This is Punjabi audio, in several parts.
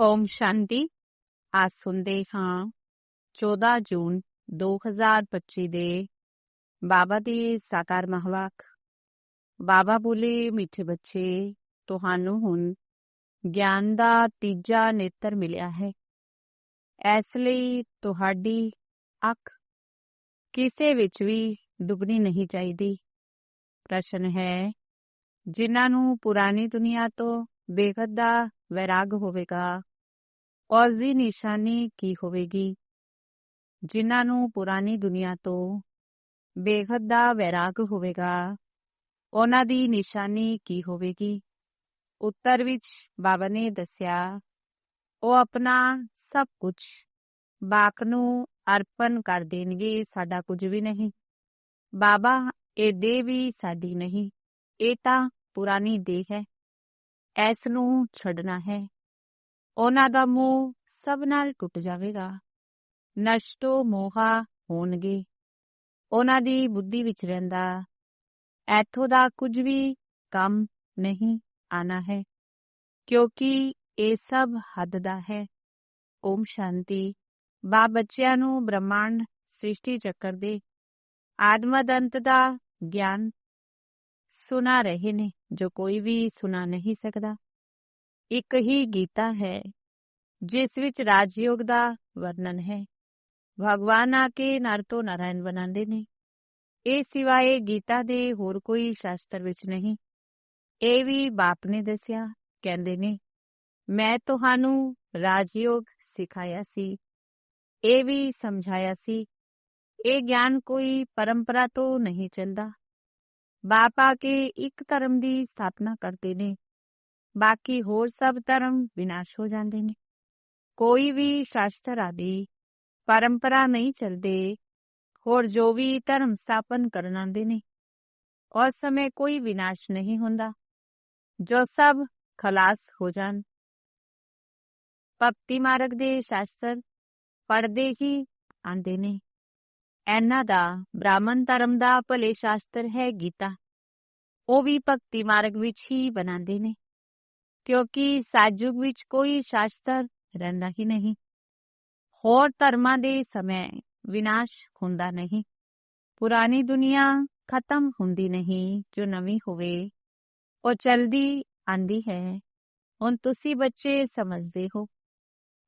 ਓਮ ਸ਼ਾਂਤੀ। ਅੱਜ ਸੁਣਦੇ ਹਾਂ। 14 ਜੂਨ 2025 ਦੇ ਬਾਬਾ ਦੀ ਸਾਕਾਰ ਮਹਵਾਕ। ਬਾਬਾ ਬੋਲੇ, ਮਿੱਠੇ ਬੱਚੇ, ਤੁਹਾਨੂੰ ਹੁਣ ਗਿਆਨ ਦਾ ਤੀਜਾ ਨੇਤਰ ਮਿਲਿਆ ਹੈ। ਇਸ ਲਈ ਤੁਹਾਡੀ ਅੱਖ ਕਿਸੇ ਵਿੱਚ ਵੀ ਡੁੱਬਣੀ ਨਹੀਂ ਚਾਹੀਦੀ। ਪ੍ਰਸ਼ਨ ਹੈ, ਜਿਨ੍ਹਾਂ ਨੂੰ ਪੁਰਾਣੀ ਦੁਨੀਆ ਤੋਂ ਬੇਖਦ ਦਾ ਵੈਰਾਗ ਹੋਵੇਗਾ ਉਸ ਦੀ ਨਿਸ਼ਾਨੀ ਕੀ ਹੋਵੇਗੀ? ਜਿਨ੍ਹਾਂ ਨੂੰ ਪੁਰਾਣੀ ਦੁਨੀਆ ਤੋਂ ਬੇਖਦ ਦਾ ਵੈਰਾਗ ਹੋਵੇਗਾ, ਉਹਨਾਂ ਦੀ ਨਿਸ਼ਾਨੀ ਕੀ ਹੋਵੇਗੀ? ਉੱਤਰ ਵਿੱਚ ਬਾਬਾ ਨੇ ਦੱਸਿਆ, ਉਹ ਆਪਣਾ ਸਭ ਕੁਝ ਬਾਕ ਨੂੰ ਅਰਪਣ ਕਰ ਦੇਣਗੇ, ਸਾਡਾ ਕੁਝ ਵੀ ਨਹੀਂ। ਬਾਬਾ, ਇਹ ਦੇਹ ਵੀ ਸਾਡੀ ਨਹੀਂ, ਇਹ ਤਾਂ ਪੁਰਾਣੀ ਦੇਹ ਹੈ, ਇਸ ਨੂੰ ਛੱਡਣਾ ਹੈ। ਉਹਨਾਂ ਦਾ ਮੋਹ ਸਭ ਨਾਲ ਟੁੱਟ ਜਾਵੇਗਾ। ਨਸ਼ਟੋ ਮੋਹਾ ਹੋਣਗੇ। ਉਹਨਾਂ ਦੀ ਬੁੱਧੀ ਵਿੱਚ ਰਹਿੰਦਾ। ਐਥੋਂ ਦਾ ਕੁਝ ਵੀ ਕੰਮ ਨਹੀਂ ਆਣਾ ਹੈ, ਕਿਉਂਕਿ ਇਹ ਸਭ ਹੱਦ ਦਾ ਹੈ। ਓਮ ਸ਼ਾਂਤੀ। ਬਾ ਬੱਚਿਆਂ ਨੂੰ ਬ੍ਰਹਮਾਂਡ ਸ੍ਰਿਸ਼ਟੀ ਚੱਕਰ ਦੇ ਆਤਮਦੰਤ ਦਾ ਗਿਆਨ ਸੁਣਾ ਰਹੇ ਨੇ, ਜੋ ਕੋਈ ਵੀ ਸੁਣਾ ਨਹੀਂ ਸਕਦਾ। ਇੱਕ ਹੀ ਗੀਤਾ ਹੈ ਜਿਸ ਵਿੱਚ ਰਾਜਯੋਗ ਦਾ ਵਰਣਨ ਹੈ ਭਗਵਾਨ ਆ ਕੇ ਨਰ ਤੋਂ ਨਾਰਾਇਣ ਬਣਾਉਂਦੇ ਨੇ ਇਹ ਸਿਵਾਏ ਗੀਤਾ ਦੇ ਹੋਰ ਕੋਈ ਸ਼ਾਸਤਰ ਵਿੱਚ ਨਹੀਂ ਇਹ ਵੀ ਬਾਪ ਨੇ ਦੱਸਿਆ ਕਹਿੰਦੇ ਨੇ ਮੈਂ ਤੁਹਾਨੂੰ ਰਾਜਯੋਗ ਸਿਖਾਇਆ ਸੀ ਇਹ ਵੀ ਸਮਝਾਇਆ ਸੀ ਇਹ ਗਿਆਨ ਕੋਈ ਪਰੰਪਰਾ ਤੋਂ ਨਹੀਂ ਚੱਲਦਾ ਬਾਪ ਆ ਕੇ ਇੱਕ ਧਰਮ ਦੀ ਸਥਾਪਨਾ ਕਰਦੇ ਨੇ ਬਾਕੀ ਹੋਰ ਸਭ ਧਰਮ ਵਿਨਾਸ਼ ਹੋ ਜਾਂਦੇ ਨੇ ਕੋਈ ਵੀ ਸ਼ਾਸਤਰ ਆਦਿ ਪਰੰਪਰਾ ਨਹੀਂ ਚੱਲਦੇ ਹੋਰ ਜੋ ਵੀ ਧਰਮ ਸਥਾਪਨ ਕਰਨ ਆਉਂਦੇ ਨੇ ਉਸ ਸਮੇਂ ਕੋਈ ਵਿਨਾਸ਼ ਨਹੀਂ ਹੁੰਦਾ ਜੋ ਸਭ ਖਲਾਸ ਹੋ ਜਾਣ ਭਗਤੀ ਮਾਰਗ ਦੇ ਸ਼ਾਸਤਰ ਪੜਦੇ ਹੀ ਆਂਦੇ ਨੇ ਇਹਨਾਂ ਦਾ ਬ੍ਰਾਹਮਣ ਧਰਮ ਦਾ ਭਲੇ ਸ਼ਾਸਤਰ ਹੈ ਗੀਤਾ ਉਹ ਵੀ ਭਗਤੀ ਮਾਰਗ ਵਿੱਚ ਹੀ ਬਣਾਉਂਦੇ ਨੇ ਕਿਉਂਕਿ ਸਾਜੁਗ ਵਿੱਚ ਕੋਈ ਸ਼ਾਸਤਰ ਰਹਿੰਦਾ ਹੀ ਨਹੀਂ ਹੋਰ ਧਰਮਾਂ ਦੇ ਸਮੇਂ ਵਿਨਾਸ਼ ਹੁੰਦਾ ਨਹੀਂ ਪੁਰਾਣੀ ਦੁਨੀਆ ਖਤਮ ਹੁੰਦੀ ਨਹੀਂ ਜੋ ਨਵੀਂ ਹੋਵੇ ਉਹ ਚਲਦੀ ਆਂਦੀ ਹੈ ਹੁਣ ਤੁਸੀਂ ਬੱਚੇ ਸਮਝਦੇ ਹੋ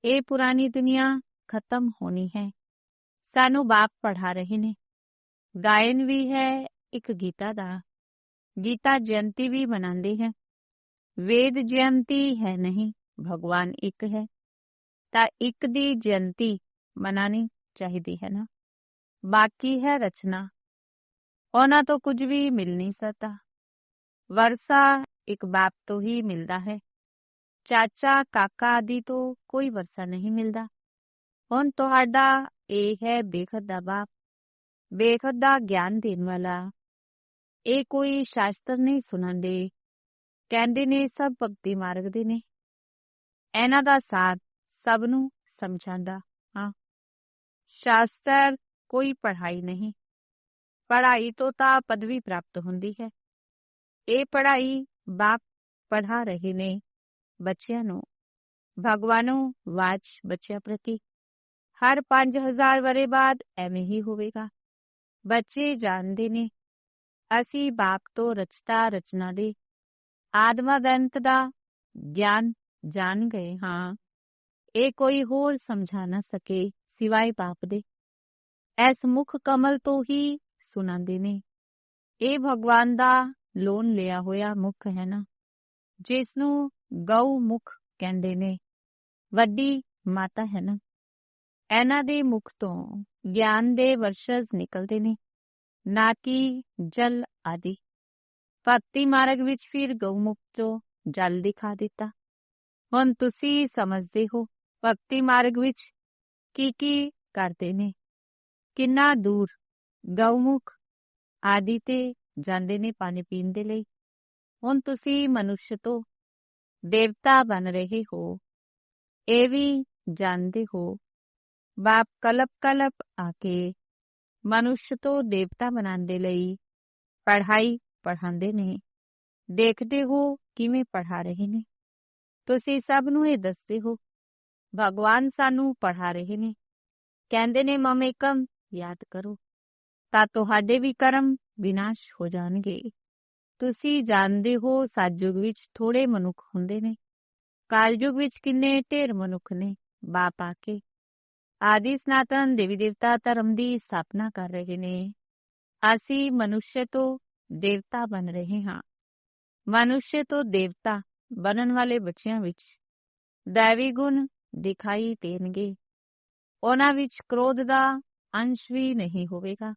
ਇਹ ਪੁਰਾਣੀ ਦੁਨੀਆ ਖਤਮ ਹੋਣੀ ਹੈ ਸਾਨੂੰ ਬਾਪ ਪੜ੍ਹਾ ਰਹੇ ਨੇ ਗਾਇਨ ਵੀ ਹੈ ਇੱਕ ਗੀਤਾ ਦਾ ਗੀਤਾ ਜਯੰਤੀ ਵੀ ਮਨਾਉਂਦੇ ਹੈ ਵੇਦ ਜਯੰਤੀ ਹੈ ਨਹੀਂ ਭਗਵਾਨ ਇੱਕ ਹੈ ਤਾਂ ਇੱਕ ਦੀ ਜਯੰਤੀ ਮਨਾਣੀ ਚਾਹੀਦੀ ਹੈ ਨਾ ਬਾਕੀ ਹੈ ਰਚਨਾ ਉਹਨਾਂ ਤੋਂ ਕੁਝ ਵੀ ਮਿਲ ਨਹੀਂ ਸਕਦਾ ਵਰਸਾ ਇੱਕ ਬਾਪ ਤੋਂ ਹੀ ਮਿਲਦਾ ਹੈ ਚਾਚਾ ਕਾਕਾ ਆਦਿ ਤੋਂ ਕੋਈ ਵਰਸਾ ਨਹੀਂ ਮਿਲਦਾ ਹੁਣ ਤੁਹਾਡਾ ਇਹ ਹੈ ਬੇਖਦ ਦਾ ਬਾਪ ਬੇਖਦ ਦਾ ਗਿਆਨ ਦੇਣ ਵਾਲਾ ਇਹ ਕੋਈ ਸ਼ਾਸਤਰ ਨਹੀਂ ਸੁਣਾਉਂਦੇ ਕਹਿੰਦੇ ਨੇ ਸਭ ਭਗਤੀ ਮਾਰਗ ਦੇ ਨੇ ਇਹਨਾਂ ਦਾ ਸਾਥ ਸਭ ਨੂੰ ਸਮਝਾਉਂਦਾ ਹਾਂ ਸ਼ਾਸਤਰ ਕੋਈ ਪੜ੍ਹਾਈ ਨਹੀਂ ਪੜ੍ਹਾਈ ਤੋਂ ਤਾਂ ਪਦਵੀ ਪ੍ਰਾਪਤ ਹੁੰਦੀ ਹੈ ਇਹ ਪੜ੍ਹਾਈ ਬਾਪ ਪੜ੍ਹਾ ਰਹੇ ਨੇ ਬੱਚਿਆਂ ਨੂੰ ਭਗਵਾਨੋ ਵਾਚ ਬੱਚਿਆਂ ਪ੍ਰਤੀ ਹਰ 5000 ਵਰੇ ਬਾਅਦ ਐਵੇਂ ਹੀ ਹੋਵੇਗਾ ਬੱਚੇ ਜਾਣਦੇ ਨੇ ਅਸੀਂ ਬਾਪ ਤੋਂ ਰਚਤਾ ਰਚਨਾ ਦੇ ਆਦਮਦੰਤ ਦਾ ਗਿਆਨ ਜਾਣ ਗਏ ਹਾਂ। ਇਹ ਕੋਈ ਹੋਰ ਸਮਝਾ ਨਾ ਸਕੇ ਸਿਵਾਏ ਬਾਪ ਦੇ। ਐਸ ਮੁਖ ਕਮਲ ਤੋਂ ਹੀ ਸੁਣਾਉਂਦੇ ਨੇ। ਇਹ ਭਗਵਾਨ ਦਾ ਲੋਨ ਲਿਆ ਹੋਇਆ ਮੁਖ ਹੈ ਨਾ। ਜਿਸ ਨੂੰ ਗਊ ਮੁਖ ਕਹਿੰਦੇ ਨੇ। ਵੱਡੀ ਮਾਤਾ ਹੈ ਨਾ। ਇਹਨਾਂ ਦੇ ਮੁਖ ਤੋਂ ਗਿਆਨ ਦੇ ਵਰਸ਼ਜ਼ ਨਿਕਲਦੇ ਨੇ। ਨਾ ਕਿ ਜਲ ਆਦਿ। ਭਗਤੀ ਮਾਰਗ ਵਿੱਚ ਫਿਰ ਗਊਮੁਖ ਤੋਂ ਜਲ ਦਿਖਾ ਦਿੱਤਾ ਹੁਣ ਤੁਸੀਂ ਸਮਝਦੇ ਹੋ ਭਗਤੀ ਮਾਰਗ ਵਿੱਚ ਕੀ ਕੀ ਕਰਦੇ ਨੇ ਕਿੰਨਾ ਦੂਰ ਗਊਮੁਖ ਆਦਿ ਤੇ ਜਾਂਦੇ ਨੇ ਪਾਣੀ ਪੀਣ ਦੇ ਲਈ ਹੁਣ ਤੁਸੀਂ ਮਨੁੱਖ ਤੋਂ ਦੇਵਤਾ ਬਣ ਰਹੇ ਹੋ ਇਹ ਵੀ ਜਾਣਦੇ ਹੋ ਬਾਪ ਕਲਪ ਕਲਪ ਆ ਕੇ ਮਨੁੱਖ ਤੋਂ ਦੇਵਤਾ ਬਣਾਉਣ ਦੇ ਲਈ ਪੜ੍ਹਾਈ ਪੜ੍ਹਾਉਂਦੇ ਨੇ ਦੇਖਦੇ ਹੋ ਕਿਵੇਂ ਪੜ੍ਹਾ ਰਹੇ ਨੇ ਤੁਸੀਂ ਸਭ ਨੂੰ ਇਹ ਦੱਸਦੇ ਹੋ ਭਗਵਾਨ ਸਾਨੂੰ ਪੜ੍ਹਾ ਰਹੇ ਨੇ ਕਹਿੰਦੇ ਨੇ ਮਮ ਏਕਮ ਯਾਦ ਕਰੋ ਤਾਂ ਤੁਹਾਡੇ ਵੀ ਕਰਮ ਵਿਨਾਸ਼ ਹੋ ਜਾਣਗੇ ਤੁਸੀਂ ਜਾਣਦੇ ਹੋ ਸਤਜੁਗ ਵਿੱਚ ਥੋੜੇ ਮਨੁੱਖ ਹੁੰਦੇ ਨੇ ਕਾਲਯੁਗ ਵਿੱਚ ਕਿੰਨੇ ਢੇਰ ਮਨੁੱਖ ਨੇ ਬਾਪ ਆ ਕੇ ਆਦਿ ਸਨਾਤਨ ਦੇਵੀ ਦੇਵਤਾ ਧਰਮ ਦੀ ਸਥਾਪਨਾ ਕਰ ਰਹੇ ਨੇ ਅਸੀਂ ਮਨੁੱਖ ਤੋਂ ਦੇਵਤਾ ਬਣ ਰਹੇ ਹਾਂ। ਮਨੁੱਖ ਤੋਂ ਦੇਵਤਾ ਬਣਨ ਵਾਲੇ ਬੱਚਿਆਂ ਵਿੱਚ ਦੈਵੀ ਗੁਣ ਦਿਖਾਈ ਦੇਣਗੇ। ਉਹਨਾਂ ਵਿੱਚ ਕ੍ਰੋਧ ਦਾ ਅੰਸ਼ ਵੀ ਨਹੀਂ ਹੋਵੇਗਾ।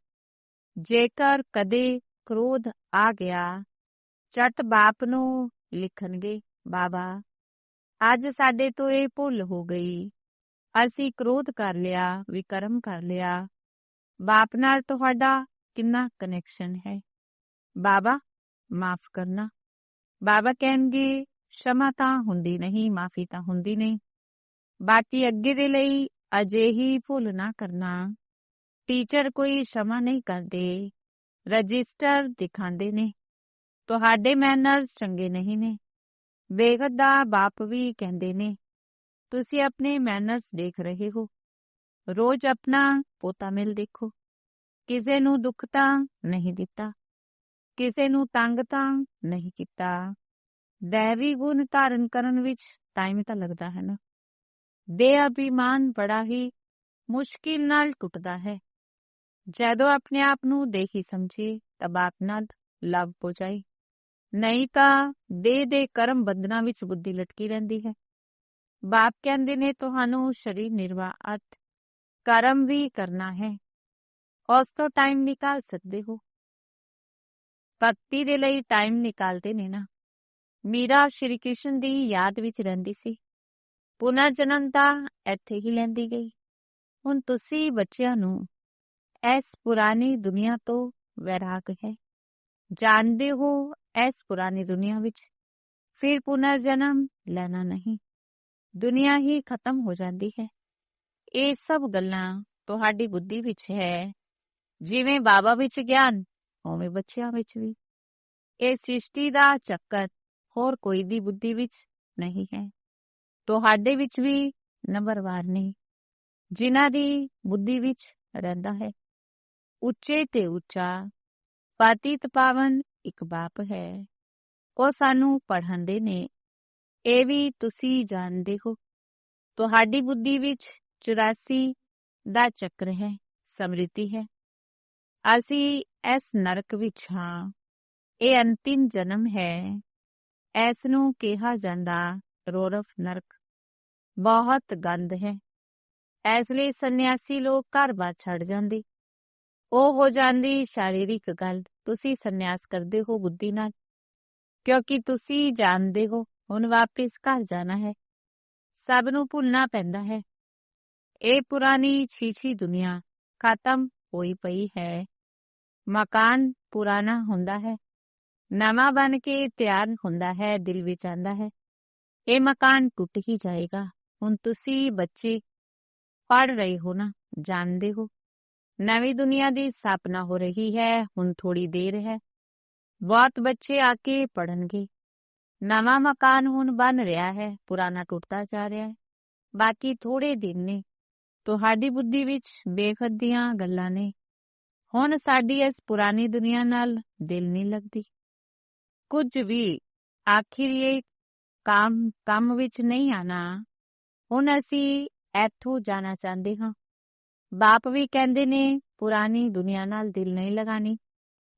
ਜੇਕਰ ਕਦੇ ਕ੍ਰੋਧ ਆ ਗਿਆ, ਚਟ ਬਾਪ ਨੂੰ ਲਿਖਣਗੇ, ਬਾਬਾ, ਅੱਜ ਸਾਡੇ ਤੋਂ ਇਹ ਭੁੱਲ ਹੋ ਗਈ। ਅਸੀਂ ਕ੍ਰੋਧ ਕਰ ਲਿਆ, ਵਿਕਰਮ ਕਰ ਲਿਆ। ਬਾਪ ਨਾਲ ਤੁਹਾਡਾ ਕਿੰਨਾ ਕਨੈਕਸ਼ਨ ਹੈ? ਬਾਬਾ, ਮਾਫ ਕਰਨਾ। ਬਾਬਾ ਕਹਿਣਗੇ, ਸ਼ਮਾ ਤਾਂ ਹੁੰਦੀ ਨਹੀਂ, ਮਾਫੀ ਤਾਂ ਹੁੰਦੀ ਨਹੀਂ। ਬਾਕੀ ਅੱਗੇ ਦੇ ਲਈ ਅਜਿਹੀ ਭੁੱਲ ਨਾ ਕਰਨਾ। ਟੀਚਰ ਕੋਈ ਸ਼ਮਾ ਨਹੀਂ ਕਰਦੇ, ਰਜਿਸਟਰ ਦਿਖਾਉਂਦੇ ਨੇ। ਤੁਹਾਡੇ ਮੈਨਰਸ ਚੰਗੇ ਨਹੀਂ ਨੇ। ਬੇਗਤ ਦਾ ਬਾਪ ਵੀ ਕਹਿੰਦੇ ਨੇ, ਤੁਸੀਂ ਆਪਣੇ ਮੈਨਰਸ ਦੇਖ ਰਹੇ ਹੋ। ਰੋਜ਼ ਆਪਣਾ ਪੋਤਾ ਮਿਲ ਦੇਖੋ। ਕਿਸੇ ਨੂੰ ਦੁੱਖ ਤਾਂ ਨਹੀਂ ਦਿੱਤਾ। ਕਿਸੇ ਨੂੰ ਤੰਗ ਤਾਂ ਨਹੀਂ ਕੀਤਾ। ਦੇਵੀ ਗੁਣ ਧਾਰਨ ਕਰਨ ਵਿੱਚ ਟਾਈਮ ਤਾਂ ਲੱਗਦਾ ਹੈ ਨਾ। ਦੇ ਅਭਿਮਾਨ ਬੜਾ ਹੀ ਮੁਸ਼ਕਿਲ ਨਾਲ ਟੁੱਟਦਾ ਹੈ। ਜਦੋਂ ਆਪਣੇ ਆਪ ਨੂੰ ਦੇਖੀ ਸਮਝੇ ਤਾਂ ਬਾਪ ਨਾਲ ਲਵ ਹੋ ਜਾਏ ਨਹੀਂ ਤਾਂ ਦੇ ਦੇ ਕਰਮ ਬੰਧਨਾਂ ਵਿੱਚ ਬੁੱਧੀ ਲਟਕੀ ਰਹਿੰਦੀ ਹੈ। ਬਾਪ ਕਹਿੰਦੇ ਨੇ, ਤੁਹਾਨੂੰ ਸ਼ਰੀਰ ਨਿਰਵਾਹ ਅਰਥ ਕਰਮ ਵੀ ਕਰਨਾ ਹੈ। ਉਸ ਤੋਂ ਟਾਈਮ ਨਿਕਾਲ ਸਕਦੇ ਹੋ। ਭਗਤੀ ਦੇ ਲਈ ਟਾਈਮ ਨਿਕਾਲਦੇ ਨੇ ਨਾ। ਮੀਰਾ ਸ਼੍ਰੀ ਕ੍ਰਿਸ਼ਨ ਦੀ ਯਾਦ ਵਿੱਚ ਰਹਿੰਦੀ ਸੀ। ਪੁਨਰ ਜਨਮ ਤਾਂ ਇੱਥੇ ਹੀ ਲੈਂਦੀ ਗਈ। ਹੁਣ ਤੁਸੀਂ ਬੱਚਿਆਂ ਨੂੰ ਇਸ ਪੁਰਾਣੀ ਦੁਨੀਆ ਤੋਂ ਵੈਰਾਗ ਹੈ। ਜਾਣਦੇ ਹੋ ਇਸ ਪੁਰਾਣੀ ਦੁਨੀਆ ਵਿੱਚ ਫਿਰ ਪੁਨਰ ਜਨਮ ਲੈਣਾ ਨਹੀਂ। ਦੁਨੀਆ ਹੀ ਖਤਮ ਹੋ ਜਾਂਦੀ ਹੈ। ਇਹ ਸਭ ਗੱਲਾਂ ਤੁਹਾਡੀ ਬੁੱਧੀ ਵਿੱਚ ਹੈ। ਜਿਵੇਂ ਬਾਬਾ ਵਿੱਚ ਗਿਆਨ ਉਵੇਂ ਬੱਚਿਆਂ ਵਿੱਚ ਵੀ। ਇਹ ਸ੍ਰਿਸ਼ਟੀ ਦਾ ਚੱਕਰ ਹੋਰ ਕੋਈ ਦੀ ਬੁੱਧੀ ਵਿੱਚ ਨਹੀਂ ਹੈ। ਤੁਹਾਡੇ ਵਿੱਚ ਵੀ ਨੰਬਰਵਾਰ ਨਹੀਂ ਜਿਨ੍ਹਾਂ ਦੀ ਬੁੱਧੀ ਵਿੱਚ ਰਹਿੰਦਾ ਹੈ। ਉੱਚੇ ਤੇ ਉੱਚਾ, ਪਤਿਤ ਪਾਵਨ ਇੱਕ ਬਾਪ ਹੈ। ਉਹ ਸਾਨੂੰ ਪੜ੍ਹਾਉਂਦੇ ਨੇ। ਇਹ ਵੀ ਤੁਸੀਂ ਜਾਣਦੇ ਹੋ। ਤੁਹਾਡੀ ਬੁੱਧੀ ਵਿੱਚ 84 ਦਾ ਚੱਕਰ ਹੈ ਸਮ੍ਰਿਤੀ ਹੈ। ਅਸੀਂ ਇਸ ਨਰਕ ਵਿੱਚ ਹਾਂ। ਇਹ ਅੰਤਿਮ ਜਨਮ ਹੈ। ਇਸ ਨੂੰ ਕਿਹਾ ਜਾਂਦਾ ਰੋਰਫ ਨਰਕ। ਬਹੁਤ ਗੰਦ ਹੈ। ਇਸ ਲਈ ਸੰਨਿਆਸੀ ਲੋਕ ਘਰ-ਬਾਰ ਛੱਡ ਜਾਂਦੇ। ਉਹ ਹੋ ਜਾਂਦੀ ਸ਼ਾਰੀਰਿਕ ਗੱਲ। ਤੁਸੀਂ ਸੰਨਿਆਸ ਕਰਦੇ ਹੋ ਬੁੱਧੀ ਨਾਲ। ਕਿਉਂਕਿ ਤੁਸੀਂ ਜਾਣਦੇ ਹੋ, ਹੁਣ ਵਾਪਸ ਘਰ ਜਾਣਾ ਹੈ। ਸਭ ਨੂੰ ਭੁੱਲਣਾ ਪੈਂਦਾ ਹੈ। ਇਹ ਪੁਰਾਣੀ ਛੀਛੀ ਦੁਨੀਆ ਖਤਮ ਹੋਈ ਪਈ ਹੈ। ਮਕਾਨ ਪੁਰਾਣਾ ਹੁੰਦਾ ਹੈ। ਨਵਾਂ ਬਣ ਕੇ ਤਿਆਰ ਹੁੰਦਾ ਹੈ, ਦਿਲ ਵਿੱਚ ਆਂਦਾ ਹੈ। ਇਹ ਮਕਾਨ ਟੁੱਟ ਹੀ ਜਾਏਗਾ। ਹੁਣ ਤੁਸੀਂ ਬੱਚੇ ਪੜ ਰਹੇ ਹੋ ਨਾ, ਜਾਣਦੇ ਹੋ। ਨਵੀਂ ਦੁਨੀਆ ਦੀ ਸਥਾਪਨਾ ਹੋ ਰਹੀ ਹੈ, ਹੁਣ ਥੋੜੀ ਦੇਰ ਹੈ। ਬਹੁਤ ਬੱਚੇ ਆ ਕੇ ਪੜਨਗੇ ਨਵਾਂ ਮਕਾਨ ਹੁਣ ਬਣ ਰਿਹਾ ਹੈ, ਪੁਰਾਣਾ ਟੁੱਟਦਾ ਜਾ ਰਿਹਾ ਹੈ। ਬਾਕੀ ਥੋੜੇ ਦਿਨ ਨੇ। ਤੁਹਾਡੀ ਬੁੱਧੀ ਵਿੱਚ ਬੇਖਦ ਦੀਆਂ ਗੱਲਾਂ ਨੇ। ਹੁਣ ਸਾਡੀ ਇਸ ਪੁਰਾਣੀ ਦੁਨੀਆ ਨਾਲ ਦਿਲ ਨਹੀਂ ਲੱਗਦੀ। ਕੁਝ ਵੀ ਆਖਿਰ ਇਹ ਕੰਮ ਕੰਮ ਵਿੱਚ ਨਹੀਂ ਆਣਾ ਹੁਣ ਅਸੀਂ ਇੱਥੋਂ ਜਾਣਾ ਚਾਹੁੰਦੇ ਹਾਂ। ਬਾਪ ਵੀ ਕਹਿੰਦੇ ਨੇ ਪੁਰਾਣੀ ਦੁਨੀਆ ਨਾਲ ਦਿਲ ਨਹੀਂ ਲਗਾਣੀ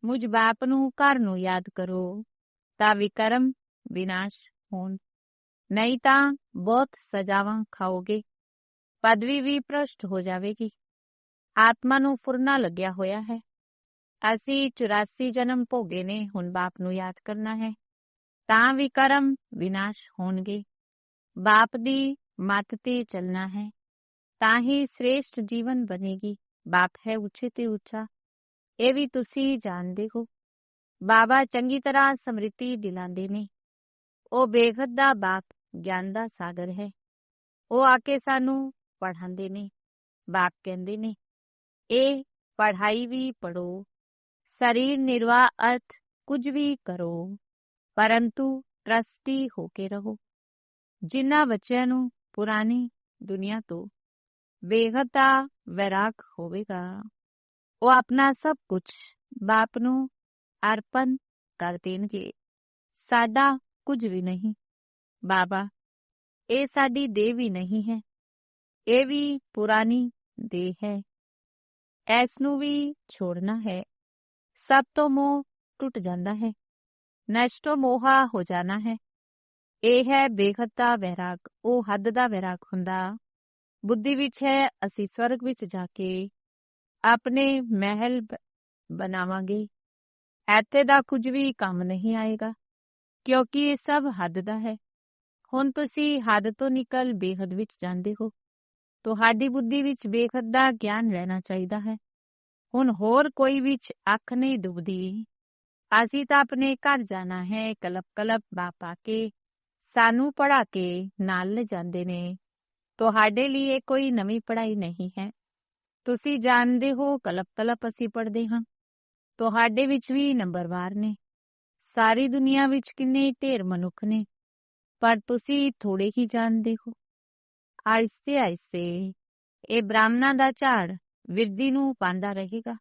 ਮੁਝ ਬਾਪ ਨੂੰ ਘਰ ਨੂੰ ਯਾਦ ਕਰੋ, ਤਾਂ ਵਿਕਰਮ ਵਿਨਾਸ਼ ਹੋਣ। ਨਹੀਂ ਤਾਂ ਬਹੁਤ ਸਜ਼ਾਵਾਂ ਖਾਓਗੇ। ਪਦਵੀ ਵੀ ਭ੍ਰਸ਼ਟ ਹੋ ਜਾਵੇਗੀ। ਆਤਮਾ ਨੂੰ ਫੁਰਨਾ ਲੱਗਿਆ ਹੋਇਆ ਹੈ। ਅਸੀਂ 84 ਜਨਮ ਭੋਗੇ ਨੇ, ਹੁਣ ਬਾਪ ਨੂੰ ਯਾਦ ਕਰਨਾ ਹੈ। ਤਾਂ ਵੀ ਕਰਮ ਵਿਨਾਸ਼ ਹੋਣਗੇ। ਬਾਪ ਦੀ ਮੱਤ ਤੇ ਚੱਲਣਾ ਹੈ। ਤਾਂ ਹੀ ਸ੍ਰੇਸ਼ਟ ਜੀਵਨ ਬਣੇਗੀ। ਬਾਪ ਹੈ ਉੱਚੇ ਤੇ ਉੱਚਾ। ਇਹ ਵੀ ਤੁਸੀਂ ਜਾਣਦੇ ਹੋ। ਬਾਬਾ ਚੰਗੀ ਤਰ੍ਹਾਂ ਸਮ੍ਰਿਤੀ ਦਿਲਾਉਂਦੇ ਨੇ। ਉਹ ਬੇਗਤ ਦਾ ਬਾਪ, ਗਿਆਨ ਦਾ ਸਾਗਰ ਹੈ। ਉਹ ਆ ਕੇ ਸਾਨੂੰ ਪੜ੍ਹਾਉਂਦੇ ਨੇ। ਬਾਪ ਕਹਿੰਦੇ ਨੇ ਇਹ ਪੜ੍ਹਾਈ ਵੀ ਪੜੋ ਸਰੀਰ ਨਿਰਵਾਹ ਅਰਥ ਕੁਝ ਵੀ ਕਰੋ ਪਰੰਤੂ ਟਰਸਟੀ ਹੋ ਕੇ ਰਹੋ ਜਿਨ੍ਹਾਂ ਬੱਚਿਆਂ ਨੂੰ ਪੁਰਾਣੀ ਦੁਨੀਆ ਤੋਂ ਬੇਹੱਦ ਦਾ ਵੈਰਾਗ ਹੋਵੇਗਾ ਉਹ ਆਪਣਾ ਸਭ ਕੁਝ ਬਾਪ ਨੂੰ ਅਰਪਣ ਕਰ ਦੇਣਗੇ ਸਾਡਾ ਕੁਝ ਵੀ ਨਹੀਂ ਬਾਬਾ ਇਹ ਸਾਡੀ ਦੇਹ ਵੀ ਨਹੀਂ ਹੈ ਇਹ ਵੀ ਪੁਰਾਣੀ ਦੇਹ ਹੈ ਐਸ ਨੂੰ ਵੀ ਛੋੜਨਾ ਹੈ। ਸਭ ਤੋਂ ਮੋਹ ਟੁੱਟ ਜਾਂਦਾ ਹੈ। ਨਸ਼ਟੋ ਮੋਹਾ ਹੋ ਜਾਣਾ ਹੈ। ਇਹ ਹੈ ਬੇਹੱਦ ਦਾ ਵੈਰਾਗ, ਉਹ ਹੱਦ ਦਾ ਵੈਰਾਗ ਹੁੰਦਾ। ਬੁੱਧੀ ਵਿੱਚ ਹੈ, ਅਸੀਂ ਸਵਰਗ ਵਿੱਚ ਜਾ ਕੇ ਆਪਣੇ ਮਹਿਲ ਬਣਾਵਾਂਗੇ। ਇੱਥੇ ਦਾ ਕੁਝ ਵੀ ਕੰਮ ਨਹੀਂ ਆਏਗਾ, ਕਿਉਂਕਿ ਇਹ ਸਭ ਹੱਦ ਦਾ ਹੈ। ਹੁਣ ਤੁਸੀਂ ਹੱਦ ਤੋਂ ਨਿਕਲ ਬੇਹੱਦ ਵਿੱਚ ਜਾਂਦੇ ਹੋ। ਤੁਹਾਡੀ ਬੁੱਧੀ ਵਿੱਚ ਬੇਹੱਦ ਦਾ ਗਿਆਨ ਰਹਿਣਾ ਚਾਹੀਦਾ ਹੈ। ਹੁਣ ਹੋਰ ਕੋਈ ਵਿੱਚ ਅੱਖ ਨਹੀਂ ਡੁੱਬਦੀ ਅਸੀਂ ਤਾਂ ਆਪਣੇ ਘਰ ਜਾਣਾ ਹੈ ਕਲਪ ਕਲਪ ਬਾਪਾ ਕੇ, ਸਾਨੂੰ ਪੜਾ ਕੇ ਨਾਲ ਲੈ ਜਾਂਦੇ ਨੇ। ਤੁਹਾਡੇ ਲਈ ਇਹ ਕੋਈ ਨਵੀਂ ਪੜ੍ਹਾਈ ਨਹੀਂ ਹੈ। ਤੁਸੀਂ ਜਾਣਦੇ ਹੋ ਕਲਪ ਕਲਪ ਅਸੀਂ ਪੜ੍ਹਦੇ ਹਾਂ। ਤੁਹਾਡੇ ਵਿੱਚ ਵੀ ਨੰਬਰਵਾਰ ਨੇ। ਸਾਰੀ ਦੁਨੀਆ ਵਿੱਚ ਕਿੰਨੇ ਢੇਰ ਮਨੁੱਖ ਨੇ। ਪਰ ਤੁਸੀਂ ਥੋੜੇ ਹੀ ਜਾਣਦੇ ਹੋ। ਆਇਸੇ ਆਇਸੇ ਇਹ ਬ੍ਰਾਹਮਣਾਂ ਦਾ ਝਾੜ ਵਿਰਦੀ ਨੂੰ ਪਾਉਂਦਾ ਰਹੇਗਾ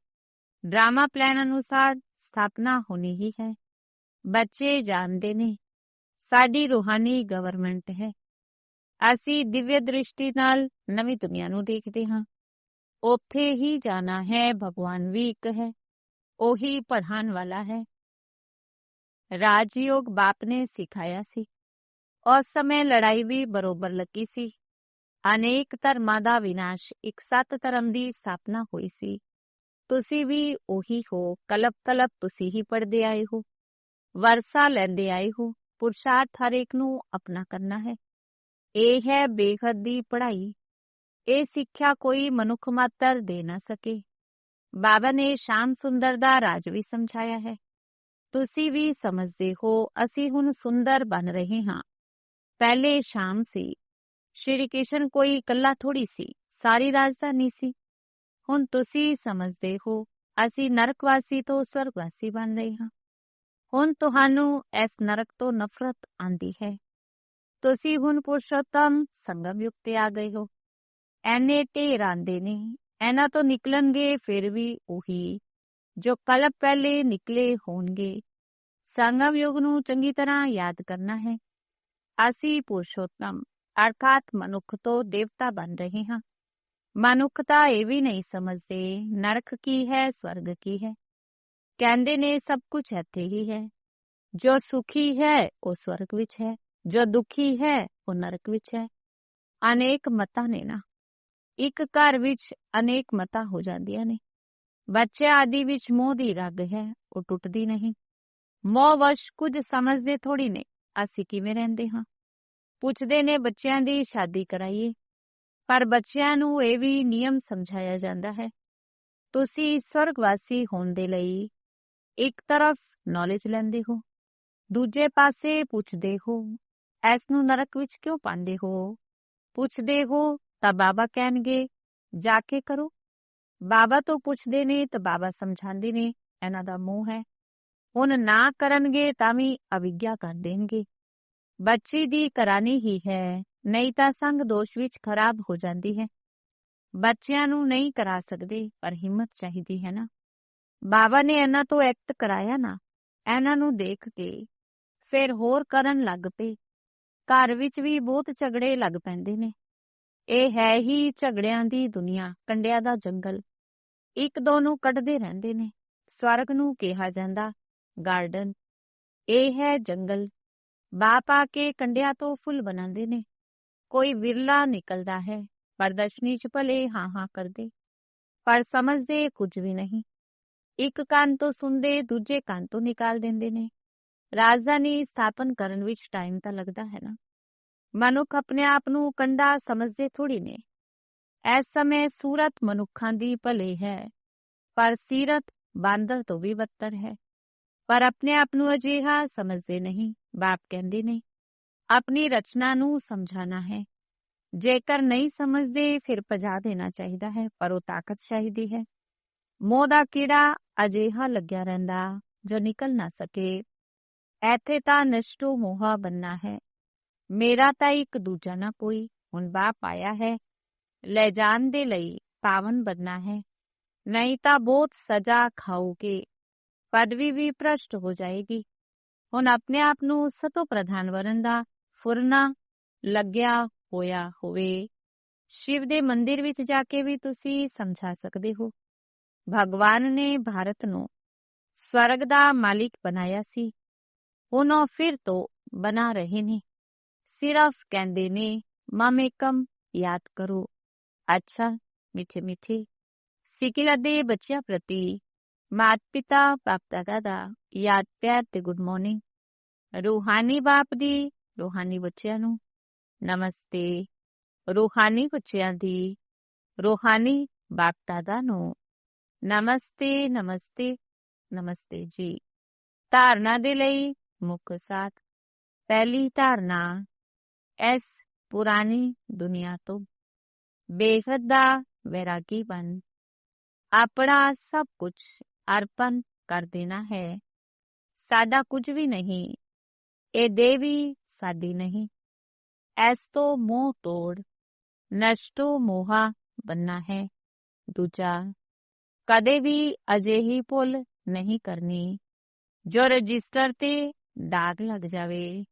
ਡਰਾਮਾ ਪਲਾਨ ਅਨੁਸਾਰ ਸਥਾਪਨਾ ਹੋਣੀ ਹੀ ਹੈ ਬੱਚੇ ਜਾਣਦੇ ਨੇ ਸਾਡੀ ਰੂਹਾਨੀ ਗਵਰਨਮੈਂਟ ਹੈ ਅਸੀਂ ਦਿਵਯ ਦ੍ਰਿਸ਼ਟੀ ਨਾਲ ਨਵੀਂ ਦੁਨੀਆ ਨੂੰ ਦੇਖਦੇ ਹਾਂ ਉੱਥੇ ਹੀ ਜਾਣਾ ਹੈ ਭਗਵਾਨ ਵੀ ਇੱਕ ਹੈ ਉਹੀ ਪੜ੍ਹਾਉਣ ਵਾਲਾ ਹੈ ਰਾਜਯੋਗ ਬਾਪ ਨੇ ਸਿਖਾਇਆ ਸੀ ਉਸ ਸਮੇਂ ਲੜਾਈ ਵੀ ਬਰੋਬਰ ਲੱਗੀ ਸੀ ਅਨੇਕ ਧਰਮਾਂ ਦਾ ਵਿਨਾਸ਼ ਇੱਕ ਸੱਤ ਧਰਮ ਦੀ ਸਥਾਪਨਾ ਹੋਈ ਸੀ। ਤੁਸੀਂ ਵੀ ਉਹੀ ਹੋ ਕਲਪ ਕਲਪ ਤੁਸੀਂ ਹੀ ਪੜਦੇ ਆਏ ਹੋ। ਵਰਸਾ ਲੈਂਦੇ ਆਏ ਹੋ, ਪੁਰਸ਼ਾਰਥ ਹਰੇਕ ਨੂੰ ਆਪਣਾ ਕਰਨਾ ਹੈ। ਇਹ ਹੈ ਬੇਹੱਦ ਦੀ ਪੜ੍ਹਾਈ। ਇਹ ਸਿੱਖਿਆ ਕੋਈ ਮਨੁੱਖ ਮਾਤਰ ਦੇ ਨਾ ਸਕੇ। ਬਾਬਾ ਨੇ ਸ਼ਾਮ ਸੁੰਦਰ ਦਾ ਰਾਜ ਵੀ ਸਮਝਾਇਆ ਹੈ। ਤੁਸੀਂ ਵੀ ਸਮਝਦੇ ਹੋ, ਅਸੀਂ ਹੁਣ ਸੁੰਦਰ ਬਣ ਰਹੇ ਹਾਂ। ਪਹਿਲੇ ਸ਼ਾਮ ਸੀ ਸ਼੍ਰੀ ਕ੍ਰਿਸ਼ਨ ਕੋਈ ਇਕੱਲਾ ਥੋੜੀ ਸੀ ਸਾਰੀ ਰਾਜਧਾਨੀ ਸੀ ਹੁਣ ਤੁਸੀਂ ਸਮਝਦੇ ਹੋ ਅਸੀਂ ਨਰਕਵਾਸੀ ਤੋਂ ਸਵਰਗਵਾਸੀ ਬਣ ਰਹੇ ਹਾਂ ਹੁਣ ਤੁਹਾਨੂੰ ਇਸ ਨਰਕ ਤੋਂ ਨਫ਼ਰਤ ਆਂਦੀ ਹੈ ਤੁਸੀਂ ਹੁਣ ਪੁਰਸ਼ੋਤਮ ਸੰਗਮ ਯੁਕਤ ਆ ਗਏ ਹੋ ਐਨੇ ਢੇਰ ਆਂਦੇ ਨੇ ਇਹਨਾਂ ਤੋਂ ਨਿਕਲਣਗੇ ਫਿਰ ਵੀ ਉਹੀ ਜੋ ਕੱਲ ਪਹਿਲੇ ਨਿਕਲੇ ਹੋਣਗੇ ਸੰਗਮ ਯੁਗ ਨੂੰ ਚੰਗੀ ਤਰ੍ਹਾਂ ਯਾਦ ਕਰਨਾ ਹੈ ਅਸੀਂ ਪੁਰਸ਼ੋਤਮ ਅਰਥਾਤ ਮਨੁੱਖ ਤੋਂ ਦੇਵਤਾ ਬਣ ਰਹੇ ਹਾਂ ਮਨੁੱਖਤਾ ਇਹ ਵੀ ਨਹੀਂ ਸਮਝਦੇ ਨਰਕ ਕੀ ਹੈ ਸਵਰਗ ਕੀ ਹੈ ਕਹਿੰਦੇ ਨੇ ਸਭ ਕੁਝ ਇੱਥੇ ਹੀ ਹੈ ਜੋ ਸੁਖੀ ਹੈ ਉਹ ਸਵਰਗ ਵਿੱਚ ਹੈ ਜੋ ਦੁਖੀ ਹੈ ਉਹ ਨਰਕ ਵਿੱਚ ਹੈ ਅਨੇਕ ਮਤਾਂ ਨੇ ਨਾ ਇੱਕ ਘਰ ਵਿੱਚ ਅਨੇਕ ਮਤਾਂ ਹੋ ਜਾਂਦੀਆਂ ਨੇ ਬੱਚੇ ਆਦੀ ਵਿੱਚ ਮੋਹ ਦੀ ਰਗ ਹੈ ਉਹ ਟੁੱਟਦੀ ਨਹੀਂ ਮੋਹ ਵਸ਼ ਕੁਝ ਸਮਝਦੇ ਥੋੜੀ ਨੇ ਅਸੀਂ ਕਿਵੇਂ ਰਹਿੰਦੇ ਹਾਂ ਪੁੱਛਦੇ ਨੇ ਬੱਚਿਆਂ ਦੀ ਸ਼ਾਦੀ ਕਰਾਈਏ। ਪਰ ਬੱਚਿਆਂ ਨੂੰ ਇਹ ਵੀ ਨਿਯਮ ਸਮਝਾਇਆ ਜਾਂਦਾ ਹੈ। ਤੁਸੀਂ ਸਵਰਗਵਾਸੀ ਹੋਣ ਦੇ ਲਈ ਇੱਕ ਤਰਫ ਨੌਲੇਜ ਲੈਂਦੇ ਹੋ, ਦੂਜੇ ਪਾਸੇ ਪੁੱਛਦੇ ਹੋ ਐਸ ਨੂੰ ਨਰਕ ਵਿੱਚ ਕਿਉਂ ਪਾਉਂਦੇ ਹੋ? ਪੁੱਛਦੇ ਹੋ ਤਾਂ ਬਾਬਾ ਕਹਿਣਗੇ, ਜਾ ਕੇ ਕਰੋ। ਬਾਬਾ ਤੋਂ ਪੁੱਛਦੇ ਨੇ ਤਾਂ ਬਾਬਾ ਸਮਝਾਉਂਦੇ ਨੇ, ਇਹਨਾਂ ਦਾ ਮੋਹ ਹੈ। ਹੁਣ ਨਾ ਕਰਨਗੇ ਤਾਂ ਵੀ ਅਵਿਗਿਆ ਕਰ ਦੇਣਗੇ। ਬੱਚੀ ਦੀ ਕਰਾਨੀ ਹੀ ਹੈ, ਨਹੀਂ ਤਾਂ ਸੰਗ ਦੋਸ਼ ਵਿੱਚ ਖਰਾਬ ਹੋ ਜਾਂਦੀ ਹੈ। ਬੱਚਿਆਂ ਨੂੰ ਨਹੀਂ ਕਰਾ ਸਕਦੇ, ਪਰ ਹਿੰਮਤ ਚਾਹੀਦੀ ਹੈ ਨਾ। ਬਾਬਾ ਨੇ ਇਹਨਾਂ ਤੋਂ ਐਕਟ ਕਰਾਇਆ ਨਾ, ਇਹਨਾਂ ਨੂੰ ਦੇਖ ਕੇ ਫਿਰ ਹੋਰ ਕਰਨ ਲੱਗ ਪਏ। ਘਰ ਵਿੱਚ ਵੀ ਬਹੁਤ ਝਗੜੇ ਲੱਗ ਪੈਂਦੇ ਨੇ। ਇਹ ਹੈ ਹੀ ਝਗੜਿਆਂ ਦੀ ਦੁਨੀਆ, ਕੰਡਿਆਂ ਦਾ ਜੰਗਲ। ਇੱਕ ਦੋ ਨੂੰ ਕੱਢਦੇ ਰਹਿੰਦੇ ਨੇ। ਸਵਰਗ ਨੂੰ ਕਿਹਾ ਜਾਂਦਾ ਗਾਰਡਨ। ਇਹ ਹੈ ਜੰਗਲ। ਬਾਪ ਆ ਕੇ ਕੰਡਿਆਂ ਤੋਂ ਫੁੱਲ ਬਣਾਉਂਦੇ ਨੇ ਕੋਈ ਵਿਰਲਾ ਨਿਕਲਦਾ ਹੈ ਪ੍ਰਦਰਸ਼ਨੀ ਚ ਭਲੇ ਹਾਂ ਹਾਂ ਕਰਦੇ ਪਰ ਸਮਝਦੇ ਕੁਝ ਵੀ ਨਹੀਂ ਇੱਕ ਕੰਨ ਤੋਂ ਸੁਣਦੇ ਦੂਜੇ ਕੰਨ ਤੋਂ ਨਿਕਾਲ ਦਿੰਦੇ ਨੇ ਰਾਜਧਾਨੀ ਸਥਾਪਨ ਕਰਨ ਵਿੱਚ ਟਾਈਮ ਤਾਂ ਲੱਗਦਾ ਹੈ ਨਾ ਮਨੁੱਖ ਆਪਣੇ ਆਪ ਨੂੰ ਕੰਡਾ ਸਮਝਦੇ ਥੋੜੀ ਨੇ ਇਸ ਸਮੇਂ ਸੂਰਤ ਮਨੁੱਖਾਂ ਦੀ ਭਲੇ ਹੈ ਪਰ ਸੀਰਤ ਬਾਂਦਰ ਤੋਂ ਵੀ ਬੱਤਰ ਹੈ ਪਰ ਆਪਣੇ ਆਪ ਨੂੰ ਅਜਿਹਾ ਸਮਝਦੇ ਨਹੀਂ ਬਾਪ ਕਹਿੰਦੇ ਨੇ ਆਪਣੀ ਰਚਨਾ ਨੂੰ ਸਮਝਾਣਾ ਹੈ ਜੇਕਰ ਨਹੀਂ ਸਮਝਦੇ ਫਿਰ ਭਜਾ ਦੇਣਾ ਚਾਹੀਦਾ ਹੈ ਪਰ ਉਹ ਤਾਕਤ ਚਾਹੀਦੀ ਹੈ ਮੋਹ ਦਾ ਕੀੜਾ ਅਜਿਹਾ ਲੱਗਿਆ ਰਹਿੰਦਾ ਜੋ ਨਿਕਲ ਨਾ ਸਕੇ ਇੱਥੇ ਤਾਂ ਨਸ਼ਟੋ ਮੋਹਾ ਬੰਨਾ ਹੈ ਮੇਰਾ ਤਾਂ ਇੱਕ ਦੂਜਾ ਨਾ ਕੋਈ ਹੁਣ ਬਾਪ ਆਇਆ ਹੈ ਲੈ ਜਾਣ ਦੇ ਲਈ ਪਾਵਨ ਬਣਨਾ ਹੈ ਨਹੀਂ ਤਾਂ ਬਹੁਤ ਸਜ਼ਾ ਖਾਓਗੇ ਪਦਵੀ ਵੀ ਭ੍ਰਸ਼ਟ ਹੋ ਜਾਏਗੀ ਹੁਣ ਆਪਣੇ ਆਪ ਨੂੰ ਸਤੋ ਪ੍ਰਧਾਨ ਬਣਨ ਦਾ ਫੁਰਨਾ ਲੱਗਿਆ ਹੋਇਆ ਹੋਵੇ ਸ਼ਿਵ ਦੇ ਮੰਦਿਰ ਵਿੱਚ ਜਾ ਕੇ ਵੀ ਤੁਸੀਂ ਸਮਝਾ ਸਕਦੇ ਹੋ ਭਗਵਾਨ ਨੇ ਭਾਰਤ ਨੂੰ ਸਵਰਗ ਦਾ ਮਾਲਿਕ ਬਣਾਇਆ ਸੀ ਹੁਣ ਉਹ ਫਿਰ ਤੋਂ ਬਣਾ ਰਹੇ ਨੇ ਸਿਰਫ ਕਹਿੰਦੇ ਨੇ ਮਮੇਕਮ ਯਾਦ ਕਰੋ ਅੱਛਾ ਮਿੱਠੇ ਮਿੱਠੇ ਸਿਕਿਲਾ ਦੇ ਬੱਚਿਆਂ ਪ੍ਰਤੀ ਮਾਤ ਪਿਤਾ ਬਾਪ ਦਾਦਾ ਦਾ ਯਾਦ ਪਿਆਰ ਤੇ ਗੁੱਡ ਮਾਰਨਿੰਗ ਰੂਹਾਨੀ ਬਾਪ ਦੀ ਰੂਹਾਨੀ ਬੱਚਿਆਂ ਨੂੰ ਨਮਸਤੇ ਰੂਹਾਨੀ ਬੱਚਿਆਂ ਦੀ ਰੂਹਾਨੀ ਬਾਪ ਦਾਦਾ ਨੂੰ ਨਮਸਤੇ ਨਮਸਤੇ ਨਮਸਤੇ ਜੀ ਧਾਰਨਾ ਦੇ ਲਈ ਮੁੱਖ ਸਾਥ ਪਹਿਲੀ ਧਾਰਨਾ ਇਸ ਪੁਰਾਣੀ ਦੁਨੀਆ ਤੋਂ ਬੇਹੱਦ ਦਾ ਵੈਰਾਗੀ ਬਣ ਆਪਣਾ ਸਭ ਕੁਝ ਅਰਪਣ ਕਰ ਦੇਣਾ ਹੈ ਸਾਡਾ ਕੁਝ ਵੀ ਨਹੀਂ ਇਹ ਦੇਵੀ ਸਾਡੀ ਨਹੀਂ ਐਸ ਤੋਂ ਮੋਹ ਤੋੜ ਨਸ਼ਟੋ ਮੋਹਾ ਬੰਨਾ ਹੈ ਦੂਜਾ ਕਦੇ ਵੀ ਅਜਿਹੀ ਭੁੱਲ ਨਹੀਂ ਕਰਨੀ ਜੋ ਰਜਿਸਟਰ ਤੇ ਦਾਗ ਲੱਗ ਜਾਵੇ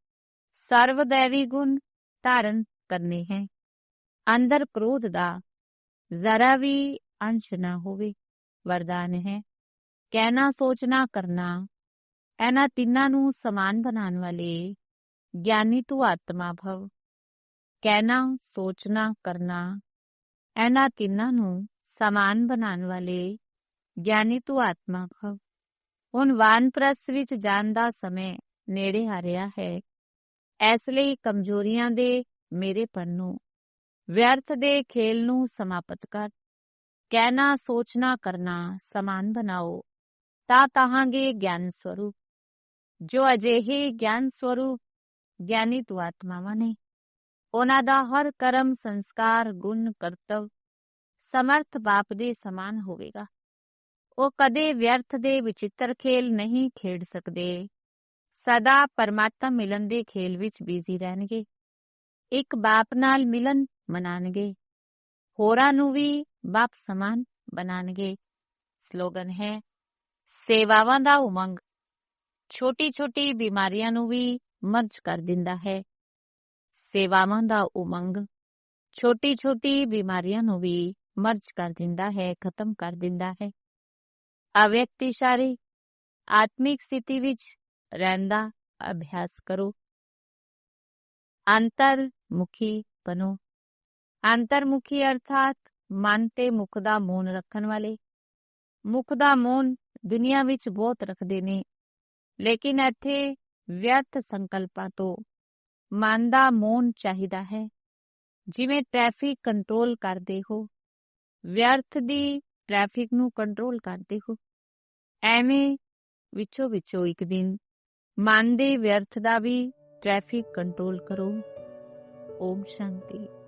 ਸਰਵਦੈਵੀ ਗੁਣ ਧਾਰਨ ਕਰਨੇ ਹੈ ਅੰਦਰ ਕ੍ਰੋਧ ਦਾ ਜ਼ਰਾ ਵੀ ਅੰਸ਼ ਨਾ ਹੋਵੇ ਵਰਦਾਨ ਹੈ ਕਹਿਣਾ ਸੋਚਣਾ ਕਰਨਾ। ਇਹਨਾਂ ਤਿੰਨਾਂ ਨੂੰ ਸਮਾਨ ਬਣਾਉਣ ਵਾਲੇ ਗਿਆਨੀ ਤੂੰ ਆਤਮਾ ਭਵ। ਕਹਿਣਾ ਸੋਚਣਾ ਕਰਨਾ। ਇਹਨਾਂ ਤਿੰਨਾਂ ਨੂੰ ਸਮਾਨ ਬਣਾਉਣ ਵਾਲੇ ਗਿਆਨੀ ਤੂੰ ਆਤਮਾ ਭਵ। ਹੁਣ ਵਾਨਪ੍ਰਸ ਵਿੱਚ ਜਾਣ ਦਾ ਸਮੇਂ ਨੇੜੇ ਆ ਰਿਹਾ ਹੈ। ਇਸ ਲਈ ਕਮਜ਼ੋਰੀਆਂ ਦੇ ਮੇਰੇ ਨੂੰ, ਵਿਅਰਥ ਦੇ ਖੇਲ ਨੂੰ ਸਮਾਪਤ ਕਰ। ਕਹਿਣਾ ਸੋਚਣਾ ਕਰਨਾ, ਸਮਾਨ ਬਣਾਓ। ਤਾਂ ਤਹਾਂਗੇ ਗਿਆਨ ਸਰੂਪ ਜੋ ਅਜਿਹੇ ਗਿਆਨ ਸਰੂਪ ਗਿਆਨੀ ਤੂ ਆਤਮਾਵਾਂ ਨੇ ਉਹਨਾਂ ਦਾ ਹਰ ਕਰਮ ਸੰਸਕਾਰ ਗੁਣ ਕਰਤਵ ਸਮਰਥ ਬਾਪ ਦੇ ਸਮਾਨ ਹੋਵੇਗਾ ਉਹ ਕਦੇ ਵਿਅਰਥ ਦੇ ਵਿਚਿੱਤਰ ਖੇਲ ਨਹੀਂ ਖੇਡ ਸਕਦੇ ਸਦਾ ਪਰਮਾਤਮਾ ਮਿਲਨ ਦੇ ਖੇਲ ਵਿੱਚ ਬਿਜ਼ੀ ਰਹਿਣਗੇ ਇੱਕ ਬਾਪ ਨਾਲ ਮਿਲਨ ਮਨਾਣਗੇ ਹੋਰਾਂ ਨੂੰ ਵੀ ਬਾਪ ਸਮਾਨ ਬਣਾਣਗੇ ਸਲੋਗਨ ਹੈ ਸੇਵਾਵਾਂ ਦਾ ਉਮੰਗ ਛੋਟੀ-ਛੋਟੀ ਬਿਮਾਰੀਆਂ ਨੂੰ ਵੀ ਮਰਜ ਕਰ ਦਿੰਦਾ ਹੈ ਸੇਵਾਵਾਂ ਦਾ ਉਮੰਗ ਛੋਟੀ-ਛੋਟੀ ਬਿਮਾਰੀਆਂ ਨੂੰ ਵੀ ਮਰਜ ਕਰ ਦਿੰਦਾ ਹੈ ਖਤਮ ਕਰ ਦਿੰਦਾ ਹੈ ਅਵਿਅਕਤੀਸ਼ਾਰੀ ਆਤਮਿਕ ਸਥਿਤੀ ਵਿੱਚ ਰਹਿਣ ਦਾ ਅਭਿਆਸ ਕਰੋ ਅੰਤਰਮੁਖੀ ਬਣੋ ਅੰਤਰਮੁਖੀ ਅਰਥਾਤ ਮਨ ਤੇ ਮੁਖ ਦਾ ਮੌਨ ਰੱਖਣ ਵਾਲੇ ਮੁਖ ਦਾ ਮੌਨ ਦੁਨੀਆ ਵਿੱਚ ਬਹੁਤ ਰੱਖਦੇ ਨੇ। ਲੇਕਿਨ ਇੱਥੇ ਵਿਅਰਥ ਸੰਕਲਪਾਂ ਤੋਂ ਮਨ ਦਾ ਮੌਨ ਚਾਹੀਦਾ ਹੈ। ਜਿਵੇਂ ਟ੍ਰੈਫਿਕ ਕੰਟਰੋਲ ਕਰਦੇ ਹੋ, ਵਿਅਰਥ ਦੀ ਟ੍ਰੈਫਿਕ ਨੂੰ ਕੰਟਰੋਲ ਕਰਦੇ ਹੋ, ਐਵੇਂ ਵਿੱਚੋਂ ਵਿੱਚੋਂ ਇੱਕ ਦਿਨ ਮਨ ਦੇ ਵਿਅਰਥ ਦਾ ਵੀ ਟ੍ਰੈਫਿਕ ਕੰਟਰੋਲ ਕਰੋ। ਓਮ ਸ਼ਾਂਤੀ।